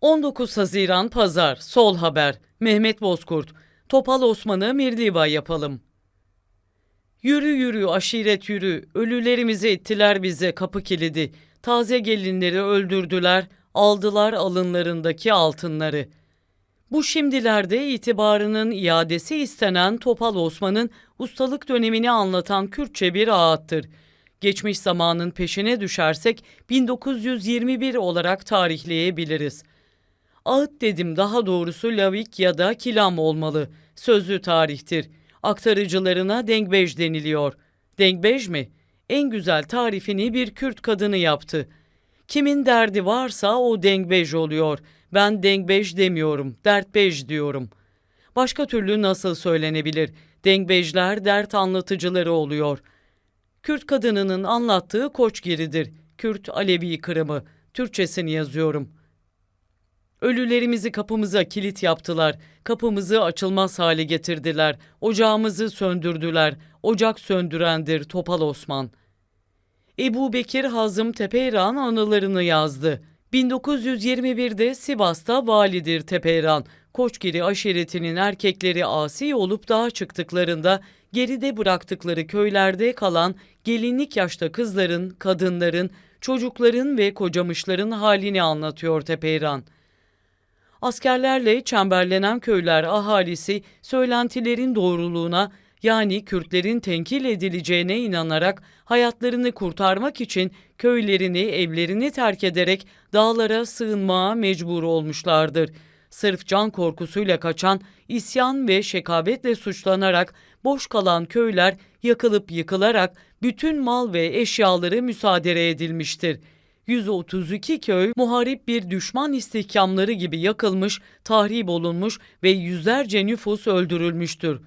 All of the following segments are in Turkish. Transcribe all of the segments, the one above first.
19 Haziran Pazar Sol Haber Mehmet Bozkurt Topal Osman'ı Mirliva yapalım. Yürü yürü aşiret yürü, ölülerimizi ettiler bize kapı kilidi. Taze gelinleri öldürdüler, aldılar alınlarındaki altınları. Bu şimdilerde itibarının iadesi istenen Topal Osman'ın ustalık dönemini anlatan Kürtçe bir ağıttır. Geçmiş zamanın peşine düşersek 1921 olarak tarihleyebiliriz. Ağıt dedim daha doğrusu lavik ya da kilam olmalı. Sözlü tarihtir. Aktarıcılarına dengbej deniliyor. Dengbej mi? En güzel tarifini bir Kürt kadını yaptı. Kimin derdi varsa o dengbej oluyor. Ben dengbej demiyorum, dertbej diyorum. Başka türlü nasıl söylenebilir? Dengbejler dert anlatıcıları oluyor. Kürt kadınının anlattığı Koçgiri'dir. Kürt Alevi Kırımı. Türkçesini yazıyorum. Ölülerimizi kapımıza kilit yaptılar. Kapımızı açılmaz hale getirdiler. Ocağımızı söndürdüler. Ocak söndürendir Topal Osman. Ebu Bekir Hazım Tepeyran anılarını yazdı. 1921'de Sivas'ta validir Tepeyran. Koçgiri aşiretinin erkekleri asi olup dağa çıktıklarında geride bıraktıkları köylerde kalan gelinlik yaşta kızların, kadınların, çocukların ve kocamışların halini anlatıyor Tepeyran. Askerlerle çemberlenen köyler ahalisi söylentilerin doğruluğuna yani Kürtlerin tenkil edileceğine inanarak hayatlarını kurtarmak için köylerini, evlerini terk ederek dağlara sığınmaya mecbur olmuşlardır. Sırf can korkusuyla kaçan, isyan ve şekabetle suçlanarak boş kalan köyler yakılıp yıkılarak bütün mal ve eşyaları müsaade edilmiştir.'' 132 köy muharip bir düşman istihkamları gibi yakılmış, tahrip olunmuş ve yüzlerce nüfus öldürülmüştür.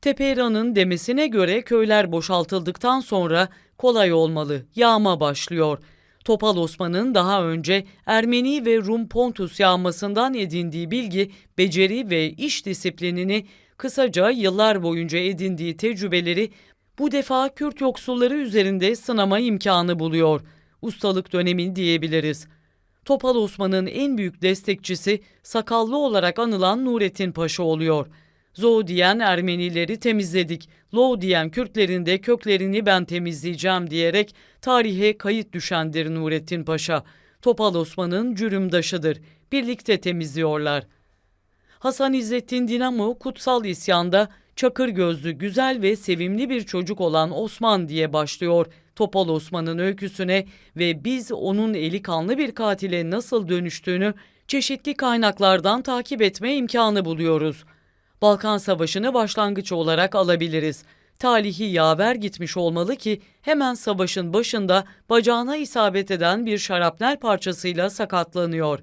Tepeyran'ın demesine göre köyler boşaltıldıktan sonra kolay olmalı, yağma başlıyor. Topal Osman'ın daha önce Ermeni ve Rum Pontus yağmasından edindiği bilgi, beceri ve iş disiplinini kısaca yıllar boyunca edindiği tecrübeleri bu defa Kürt yoksulları üzerinde sınama imkanı buluyor.'' Ustalık dönemi diyebiliriz. Topal Osman'ın en büyük destekçisi sakallı olarak anılan Nurettin Paşa oluyor. Zo diyen Ermenileri temizledik, Lo diyen Kürtlerin de köklerini ben temizleyeceğim diyerek tarihe kayıt düşendir Nurettin Paşa. Topal Osman'ın cürümdaşıdır. Birlikte temizliyorlar. Hasan İzzettin Dinamo kutsal isyanda çakır gözlü, güzel ve sevimli bir çocuk olan Osman diye başlıyor Topal Osman'ın öyküsüne ve biz onun eli kanlı bir katile nasıl dönüştüğünü çeşitli kaynaklardan takip etme imkanı buluyoruz. Balkan Savaşı'nı başlangıç olarak alabiliriz. Talihi yaver gitmiş olmalı ki hemen savaşın başında bacağına isabet eden bir şarapnel parçasıyla sakatlanıyor.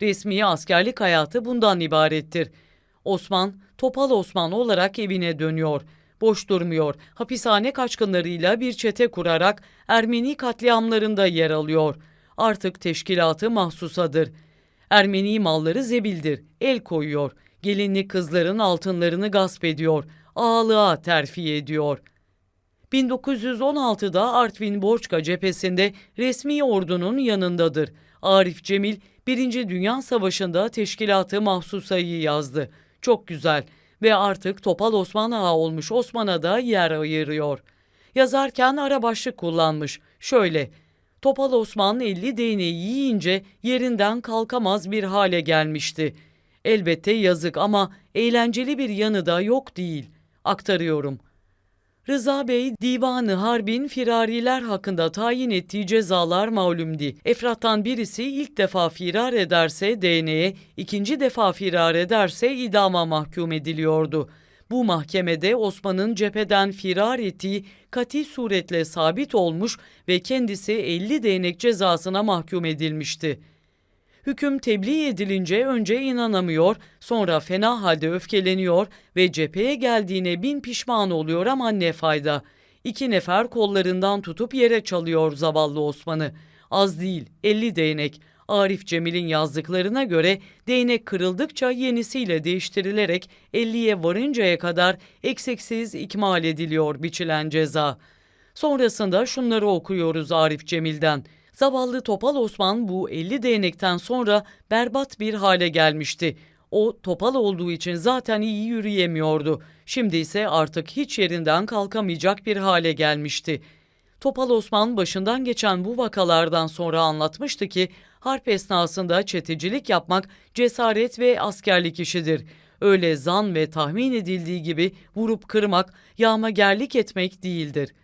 Resmi askerlik hayatı bundan ibarettir. Osman, Topal Osman olarak evine dönüyor boş durmuyor. Hapishane kaçkınlarıyla bir çete kurarak Ermeni katliamlarında yer alıyor. Artık teşkilatı mahsusadır. Ermeni malları zebildir. El koyuyor. Gelinli kızların altınlarını gasp ediyor. Ağalığa terfi ediyor. 1916'da Artvin Borçka cephesinde resmi ordunun yanındadır. Arif Cemil, Birinci Dünya Savaşı'nda teşkilatı mahsusayı yazdı. Çok güzel ve artık Topal Osman Ağa olmuş Osman'a da yer ayırıyor. Yazarken ara başlık kullanmış. Şöyle, Topal Osman 50 değneği yiyince yerinden kalkamaz bir hale gelmişti. Elbette yazık ama eğlenceli bir yanı da yok değil. Aktarıyorum.'' Rıza Bey, Divanı Harbin firariler hakkında tayin ettiği cezalar malumdi. Efrattan birisi ilk defa firar ederse DN'ye, ikinci defa firar ederse idama mahkum ediliyordu. Bu mahkemede Osman'ın cepheden firar ettiği kati suretle sabit olmuş ve kendisi 50 değnek cezasına mahkum edilmişti. Hüküm tebliğ edilince önce inanamıyor, sonra fena halde öfkeleniyor ve cepheye geldiğine bin pişman oluyor ama ne fayda. İki nefer kollarından tutup yere çalıyor zavallı Osman'ı. Az değil, elli değnek. Arif Cemil'in yazdıklarına göre değnek kırıldıkça yenisiyle değiştirilerek 50'ye varıncaya kadar eksiksiz ikmal ediliyor biçilen ceza. Sonrasında şunları okuyoruz Arif Cemil'den. Zavallı Topal Osman bu 50 değnekten sonra berbat bir hale gelmişti. O topal olduğu için zaten iyi yürüyemiyordu. Şimdi ise artık hiç yerinden kalkamayacak bir hale gelmişti. Topal Osman başından geçen bu vakalardan sonra anlatmıştı ki harp esnasında çetecilik yapmak cesaret ve askerlik işidir. Öyle zan ve tahmin edildiği gibi vurup kırmak, yağmagerlik etmek değildir.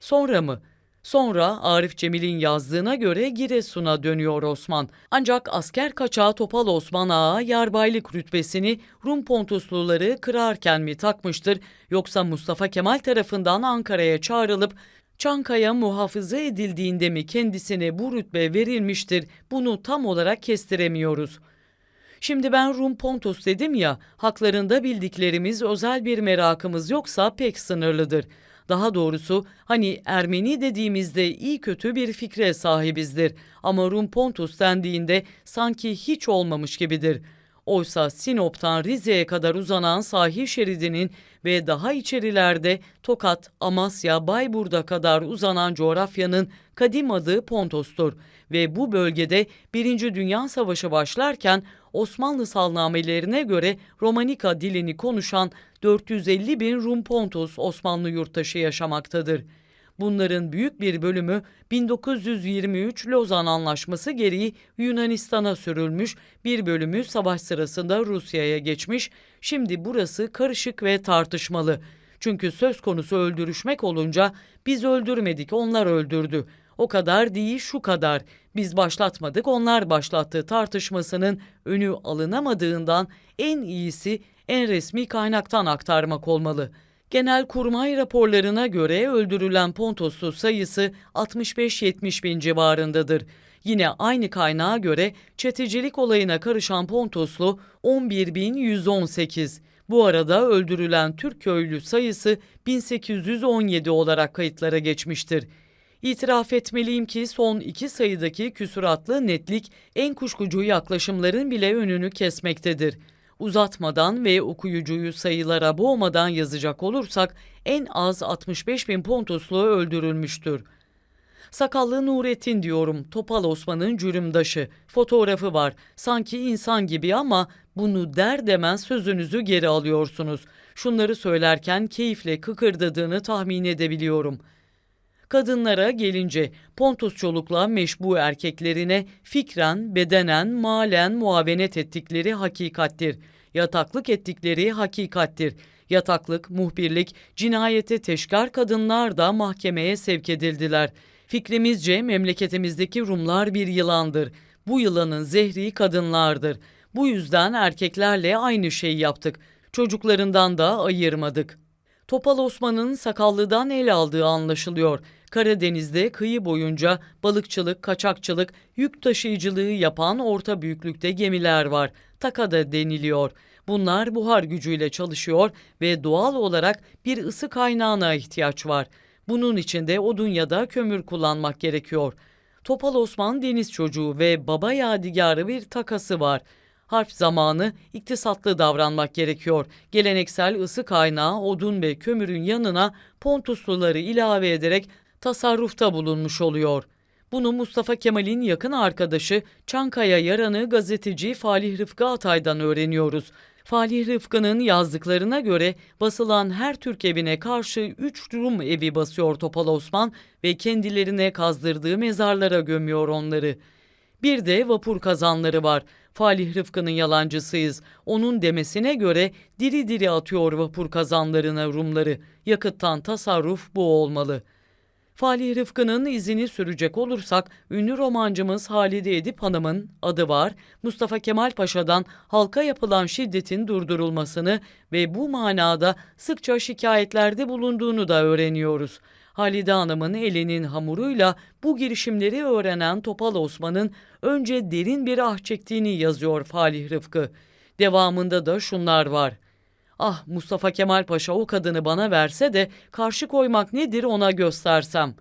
Sonra mı? Sonra Arif Cemil'in yazdığına göre Giresun'a dönüyor Osman. Ancak asker kaçağı Topal Osman Ağa yarbaylık rütbesini Rum Pontusluları kırarken mi takmıştır yoksa Mustafa Kemal tarafından Ankara'ya çağrılıp Çankaya muhafaza edildiğinde mi kendisine bu rütbe verilmiştir bunu tam olarak kestiremiyoruz. Şimdi ben Rum Pontus dedim ya, haklarında bildiklerimiz özel bir merakımız yoksa pek sınırlıdır. Daha doğrusu hani Ermeni dediğimizde iyi kötü bir fikre sahibizdir ama Rum Pontus dendiğinde sanki hiç olmamış gibidir. Oysa Sinop'tan Rize'ye kadar uzanan sahil şeridinin ve daha içerilerde Tokat, Amasya, Bayburt'a kadar uzanan coğrafyanın kadim adı Pontos'tur ve bu bölgede Birinci Dünya Savaşı başlarken Osmanlı salnamelerine göre Romanika dilini konuşan 450 bin Rum Pontus Osmanlı yurttaşı yaşamaktadır. Bunların büyük bir bölümü 1923 Lozan Anlaşması gereği Yunanistan'a sürülmüş, bir bölümü savaş sırasında Rusya'ya geçmiş. Şimdi burası karışık ve tartışmalı. Çünkü söz konusu öldürüşmek olunca biz öldürmedik, onlar öldürdü. O kadar değil şu kadar. Biz başlatmadık, onlar başlattı tartışmasının önü alınamadığından en iyisi en resmi kaynaktan aktarmak olmalı.'' Genelkurmay raporlarına göre öldürülen Pontoslu sayısı 65-70 bin civarındadır. Yine aynı kaynağa göre çetecilik olayına karışan Pontoslu 11.118. Bu arada öldürülen Türk köylü sayısı 1817 olarak kayıtlara geçmiştir. İtiraf etmeliyim ki son iki sayıdaki küsuratlı netlik en kuşkucu yaklaşımların bile önünü kesmektedir. Uzatmadan ve okuyucuyu sayılara boğmadan yazacak olursak en az 65 bin Pontoslu öldürülmüştür. Sakallı Nurettin diyorum, Topal Osman'ın cürümdaşı. Fotoğrafı var, sanki insan gibi ama bunu der demez sözünüzü geri alıyorsunuz. Şunları söylerken keyifle kıkırdadığını tahmin edebiliyorum.'' Kadınlara gelince Pontus çolukla meşbu erkeklerine fikren, bedenen, malen muavenet ettikleri hakikattir. Yataklık ettikleri hakikattir. Yataklık, muhbirlik, cinayete teşkar kadınlar da mahkemeye sevk edildiler. Fikrimizce memleketimizdeki Rumlar bir yılandır. Bu yılanın zehri kadınlardır. Bu yüzden erkeklerle aynı şeyi yaptık. Çocuklarından da ayırmadık.'' Topal Osman'ın sakallıdan el aldığı anlaşılıyor. Karadeniz'de kıyı boyunca balıkçılık, kaçakçılık, yük taşıyıcılığı yapan orta büyüklükte gemiler var. Takada deniliyor. Bunlar buhar gücüyle çalışıyor ve doğal olarak bir ısı kaynağına ihtiyaç var. Bunun için de odun ya da kömür kullanmak gerekiyor. Topal Osman deniz çocuğu ve baba yadigarı bir takası var.'' harp zamanı iktisatlı davranmak gerekiyor. Geleneksel ısı kaynağı odun ve kömürün yanına Pontusluları ilave ederek tasarrufta bulunmuş oluyor. Bunu Mustafa Kemal'in yakın arkadaşı Çankaya Yaranı gazeteci Falih Rıfkı Atay'dan öğreniyoruz. Falih Rıfkı'nın yazdıklarına göre basılan her Türk evine karşı 3 Rum evi basıyor Topal Osman ve kendilerine kazdırdığı mezarlara gömüyor onları. Bir de vapur kazanları var. Falih Rıfkı'nın yalancısıyız. Onun demesine göre diri diri atıyor vapur kazanlarına Rumları. Yakıttan tasarruf bu olmalı. Falih Rıfkı'nın izini sürecek olursak ünlü romancımız Halide Edip Hanım'ın adı var. Mustafa Kemal Paşa'dan halka yapılan şiddetin durdurulmasını ve bu manada sıkça şikayetlerde bulunduğunu da öğreniyoruz. Halide Hanım'ın elinin hamuruyla bu girişimleri öğrenen Topal Osman'ın önce derin bir ah çektiğini yazıyor Falih Rıfkı. Devamında da şunlar var. Ah Mustafa Kemal Paşa o kadını bana verse de karşı koymak nedir ona göstersem.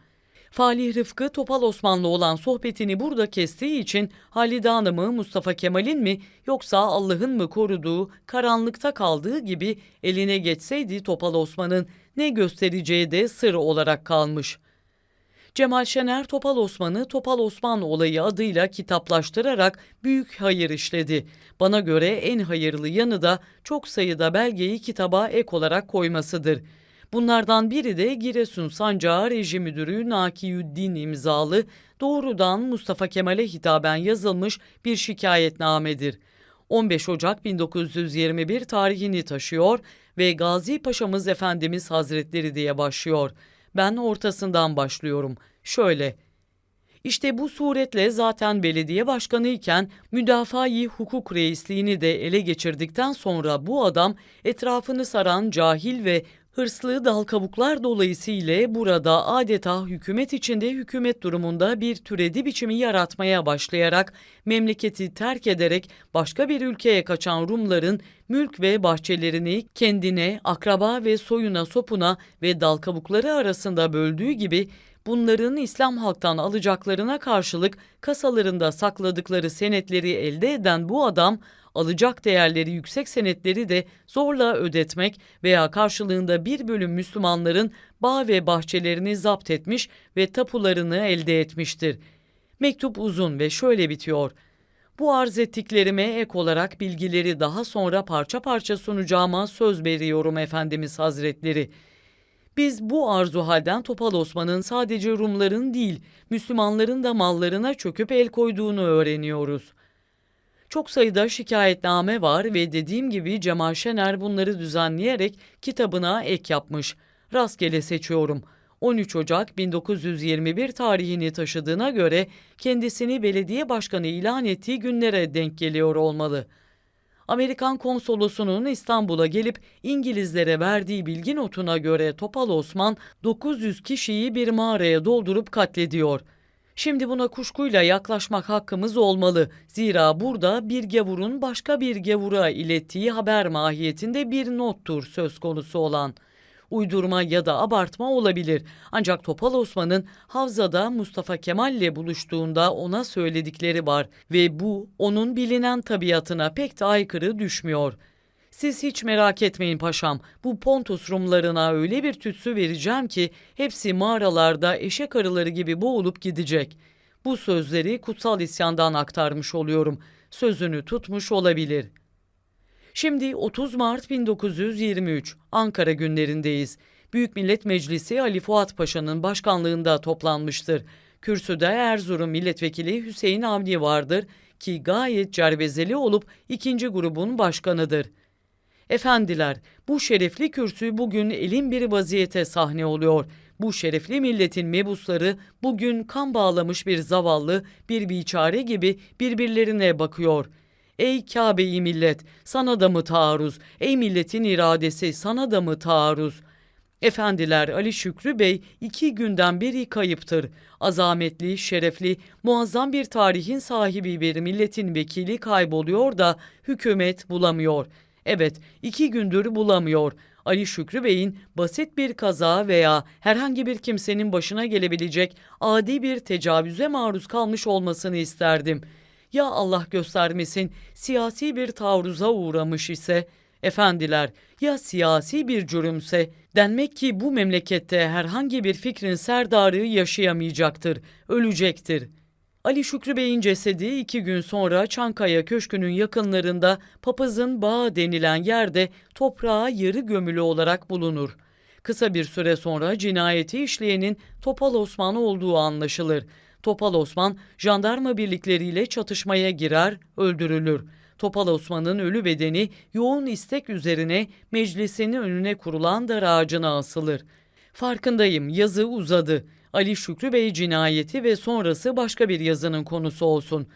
Falih Rıfkı Topal Osmanlı olan sohbetini burada kestiği için Halide Hanım'ı Mustafa Kemal'in mi yoksa Allah'ın mı koruduğu, karanlıkta kaldığı gibi eline geçseydi Topal Osman'ın ne göstereceği de sır olarak kalmış. Cemal Şener Topal Osman'ı Topal Osman olayı adıyla kitaplaştırarak büyük hayır işledi. Bana göre en hayırlı yanı da çok sayıda belgeyi kitaba ek olarak koymasıdır. Bunlardan biri de Giresun Sancağı Reji Müdürü Nakiyüddin imzalı doğrudan Mustafa Kemal'e hitaben yazılmış bir şikayetnamedir. 15 Ocak 1921 tarihini taşıyor ve Gazi Paşamız Efendimiz Hazretleri diye başlıyor. Ben ortasından başlıyorum. Şöyle. İşte bu suretle zaten belediye başkanı iken müdafaa-i hukuk reisliğini de ele geçirdikten sonra bu adam etrafını saran cahil ve hırslı dal kabuklar dolayısıyla burada adeta hükümet içinde hükümet durumunda bir türedi biçimi yaratmaya başlayarak memleketi terk ederek başka bir ülkeye kaçan Rumların mülk ve bahçelerini kendine, akraba ve soyuna sopuna ve dal kabukları arasında böldüğü gibi bunların İslam halktan alacaklarına karşılık kasalarında sakladıkları senetleri elde eden bu adam alacak değerleri yüksek senetleri de zorla ödetmek veya karşılığında bir bölüm Müslümanların bağ ve bahçelerini zapt etmiş ve tapularını elde etmiştir. Mektup uzun ve şöyle bitiyor. Bu arz ettiklerime ek olarak bilgileri daha sonra parça parça sunacağıma söz veriyorum Efendimiz Hazretleri.'' Biz bu arzu halden Topal Osman'ın sadece Rumların değil, Müslümanların da mallarına çöküp el koyduğunu öğreniyoruz. Çok sayıda şikayetname var ve dediğim gibi Cemal Şener bunları düzenleyerek kitabına ek yapmış. Rastgele seçiyorum. 13 Ocak 1921 tarihini taşıdığına göre kendisini belediye başkanı ilan ettiği günlere denk geliyor olmalı.'' Amerikan konsolosunun İstanbul'a gelip İngilizlere verdiği bilgi notuna göre Topal Osman 900 kişiyi bir mağaraya doldurup katlediyor. Şimdi buna kuşkuyla yaklaşmak hakkımız olmalı. Zira burada bir gavurun başka bir gavura ilettiği haber mahiyetinde bir nottur söz konusu olan.'' uydurma ya da abartma olabilir. Ancak Topal Osman'ın Havza'da Mustafa Kemal ile buluştuğunda ona söyledikleri var ve bu onun bilinen tabiatına pek de aykırı düşmüyor. Siz hiç merak etmeyin paşam. Bu Pontus Rumlarına öyle bir tütsü vereceğim ki hepsi mağaralarda eşek arıları gibi boğulup gidecek. Bu sözleri kutsal isyandan aktarmış oluyorum. Sözünü tutmuş olabilir.'' Şimdi 30 Mart 1923 Ankara günlerindeyiz. Büyük Millet Meclisi Ali Fuat Paşa'nın başkanlığında toplanmıştır. Kürsüde Erzurum Milletvekili Hüseyin Avni vardır ki gayet cerbezeli olup ikinci grubun başkanıdır. Efendiler, bu şerefli kürsü bugün elin bir vaziyete sahne oluyor. Bu şerefli milletin mebusları bugün kan bağlamış bir zavallı, bir biçare gibi birbirlerine bakıyor.'' Ey Kabe-i millet, sana da mı taarruz? Ey milletin iradesi, sana da mı taarruz? Efendiler Ali Şükrü Bey iki günden beri kayıptır. Azametli, şerefli, muazzam bir tarihin sahibi bir milletin vekili kayboluyor da hükümet bulamıyor. Evet, iki gündür bulamıyor. Ali Şükrü Bey'in basit bir kaza veya herhangi bir kimsenin başına gelebilecek adi bir tecavüze maruz kalmış olmasını isterdim.'' ya Allah göstermesin siyasi bir taarruza uğramış ise, efendiler ya siyasi bir cürümse, denmek ki bu memlekette herhangi bir fikrin serdarı yaşayamayacaktır, ölecektir. Ali Şükrü Bey'in cesedi iki gün sonra Çankaya Köşkü'nün yakınlarında Papazın Bağı denilen yerde toprağa yarı gömülü olarak bulunur. Kısa bir süre sonra cinayeti işleyenin Topal Osman olduğu anlaşılır. Topal Osman jandarma birlikleriyle çatışmaya girer, öldürülür. Topal Osman'ın ölü bedeni yoğun istek üzerine meclisin önüne kurulan dar ağacına asılır. Farkındayım yazı uzadı. Ali Şükrü Bey cinayeti ve sonrası başka bir yazının konusu olsun.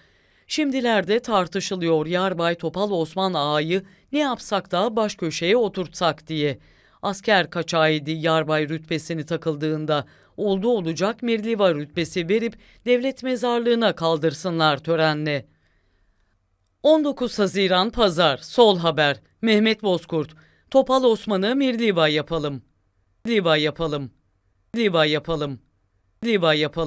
Şimdilerde tartışılıyor Yarbay Topal Osman Ağa'yı ne yapsak da baş köşeye oturtsak diye.'' asker kaçağıydı yarbay rütbesini takıldığında oldu olacak mirliva rütbesi verip devlet mezarlığına kaldırsınlar törenle. 19 Haziran Pazar Sol Haber Mehmet Bozkurt Topal Osman'ı Mirliva yapalım. Liva yapalım. Liva yapalım. Liva yapalım.